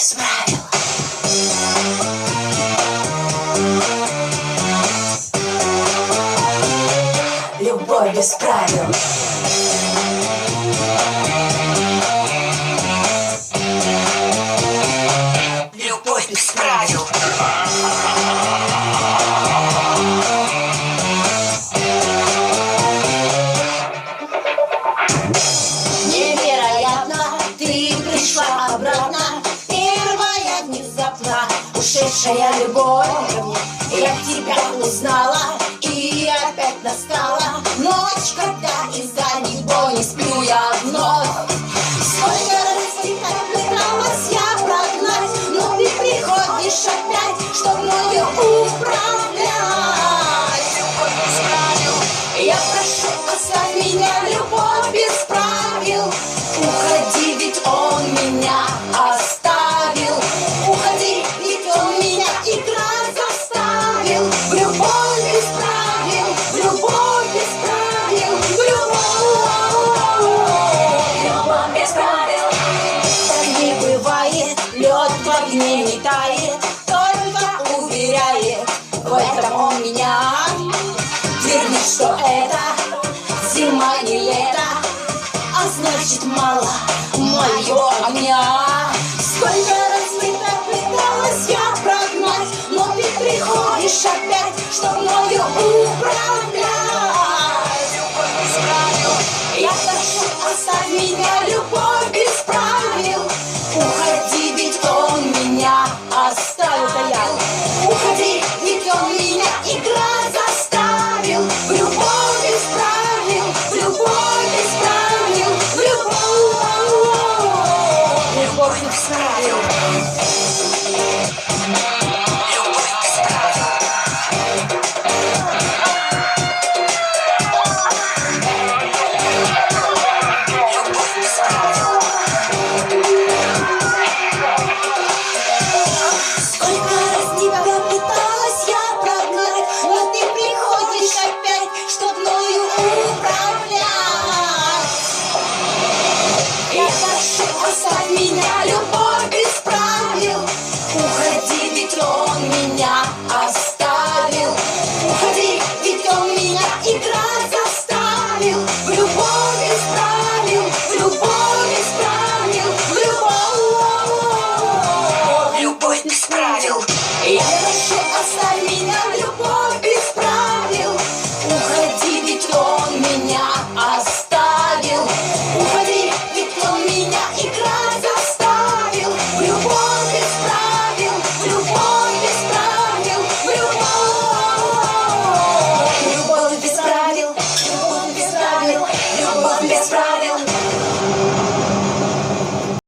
без правил. Любовь без правил. Внезапно ушедшая любовь. Я тебя узнала и опять настала. Ночь, когда из-за него не сплю я вновь значит мало мое огня Сколько раз ты так пыталась я прогнать Но ты приходишь опять, чтоб мною управлять. Я прошу, оставь меня, любовь меня любит.